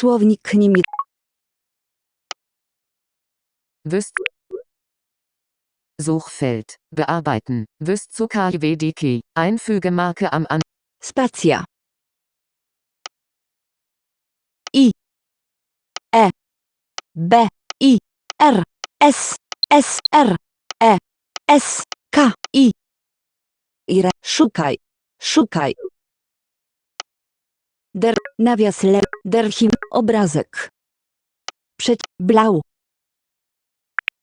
Słownik niemiecki. Wüst. Suchfeld. Bearbeiten. Wüst zu KWDK. Einfügemarke am An. Spacja. I. E. B. I. R. S. S. R. E. S. K. I. Ire. Szukaj. Szukaj. Nawias le. Derhim. Obrazek. Przeć. Blau.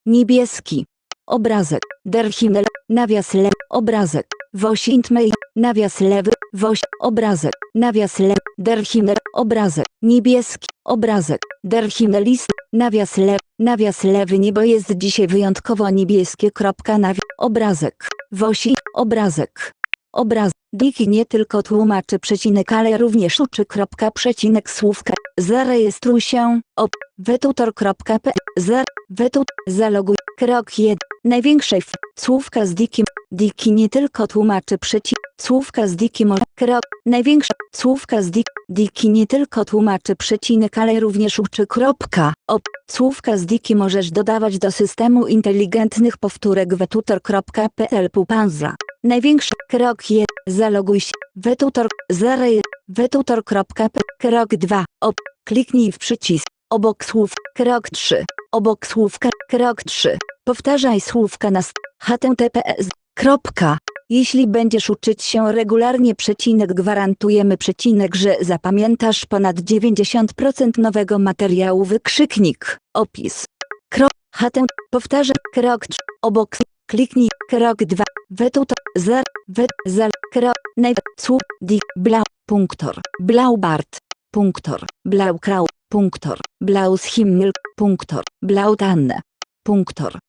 Niebieski. Obrazek. Derhimel. Nawias le. Obrazek. Wosintmej. Nawias lewy. Woś. Obrazek. Nawias lewy. Derhimel. Obrazek. Niebieski. Obrazek. Derhimelist. Nawias lewy. Nawias lewy. Niebo jest dzisiaj wyjątkowo niebieskie. Kropka. Nawias. Obrazek. Wosi. Obrazek. Obraz. Diki nie tylko tłumaczy przecinek, ale również uczy kropka przecinek słówka. Zarejestruj się. Op. Wetutor.pl. Zar. Wetut. Zaloguj. Krok 1. Największej f. Słówka z dikim. Diki nie tylko tłumaczy przecinek. Słówka z diki może. Krok. Największa. Słówka z dik. Diki nie tylko tłumaczy przecinek, ale również uczy kropka. Op. Słówka z diki możesz dodawać do systemu inteligentnych powtórek wetutor.pl pupanza. Największy krok 1. Zaloguj się. Wetutor. Zarej. Wetutor.pl. Krok 2. Op. Kliknij w przycisk. Obok słów. Krok 3. Obok słówka. Krok 3. Powtarzaj słówka na https. Kropka. Jeśli będziesz uczyć się regularnie przecinek gwarantujemy przecinek, że zapamiętasz ponad 90% nowego materiału wykrzyknik. Opis. Krok. HTML. Powtarzaj. Krok 3. Obok. Kliknij. Krok 2. Wetut. Zar. Wet. Zal. Krok. Naj. Słup. Di. Blau. Punktor. Blaubart. Punktor. Blaukrau. Punktor. Blaushimmel. Punktor. Blautanne. Punktor.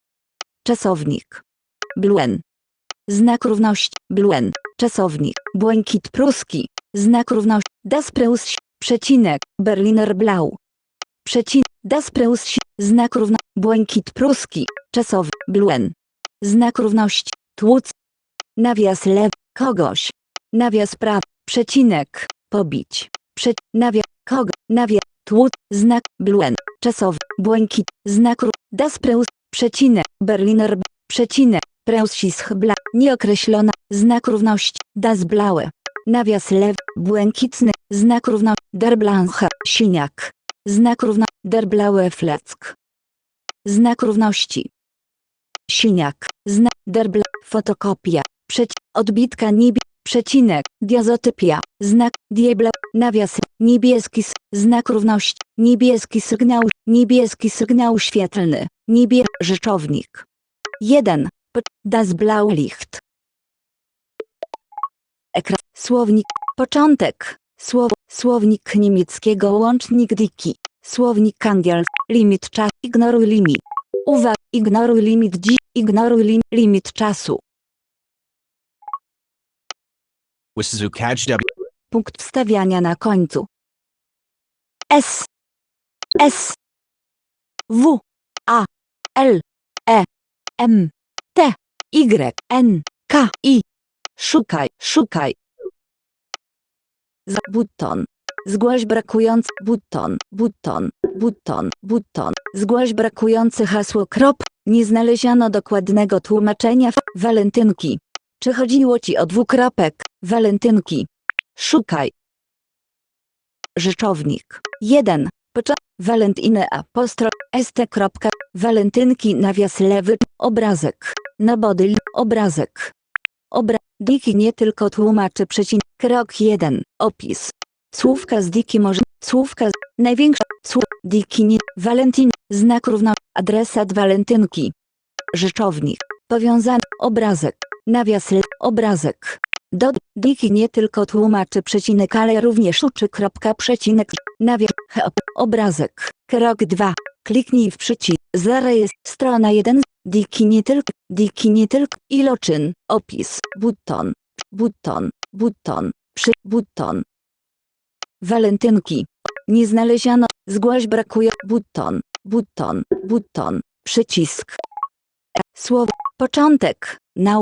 Czasownik. Bluen. Znak równości. Bluen. Czasownik. Błękit pruski. Znak równości. Das Preus. Przecinek. Berliner Blau. Przecinek. Das Preus. Znak równości. Błękit pruski. Bluen. Znak równości. Tłuc. Nawias lew. Kogoś. Nawias praw. Przecinek. Pobić. Prze. Nawias. Kogo. Nawias. Tłuc. Znak. Bluen. Czasowy. Błękit. Znak. Das Preus. Przecinek. Berliner. Przecinek. Preussisch bla. Nieokreślona. Znak równości. Das Blaue. Nawias lew. Błękitny. Znak równości. Der Blanche. Siniak. Znak równości. Der Blaue Fleck. Znak równości. Siniak. Znak. Der Bla. Fotokopia. Przeci. Odbitka niebie. Przecinek. Diazotypia. Znak. Diebla. Nawias. Niebieski. Znak równości. Niebieski sygnał. Niebieski sygnał świetlny. Niebie. Rzeczownik. 1. P- Das Blaulicht. Ekran. Słownik. Początek. Słow. Słownik niemieckiego. Łącznik diki. Słownik angielski. Limit czas. Ignoruj limit. Uwaga. Ignoruj limit dziś. Ignoruj lim, limit czasu. Catch W. Punkt wstawiania na końcu. S. S. W. A. L. E. M. T. Y. N. K. I. Szukaj, szukaj. Z buton. Zgłoś brakujący buton, buton, buton, buton. Zgłoś brakujący hasło krop. Nie znaleziono dokładnego tłumaczenia. Walentynki. Czy chodziło ci o dwukropek? Walentynki. Szukaj. Rzeczownik. 1. Pocz. Walentiny apostro. st. Walentynki nawias lewy. Obrazek. Nabody. Obrazek. Obra. Diki nie tylko tłumaczy przecinek. Krok 1. Opis. Słówka z diki może. Słówka z. Największa. Słów. Diki nie. Walentin. Znak równo. Adresat walentynki. Rzeczownik. Powiązany. Obrazek. Nawias. Obrazek. Do Diki nie tylko tłumaczy przecinek, ale również uczy kropka przecinek. Nawias. he- Obrazek. Krok 2. Kliknij w przycisk. Zarejestr. Strona 1. Diki nie tylko. Diki nie tylko. Iloczyn. Opis. Buton. Buton. Buton. Przy. Buton. Walentynki. Nie znaleziono. Zgłoś brakuje. Buton. Buton. Buton. Przycisk. Słowo. Początek. Nau.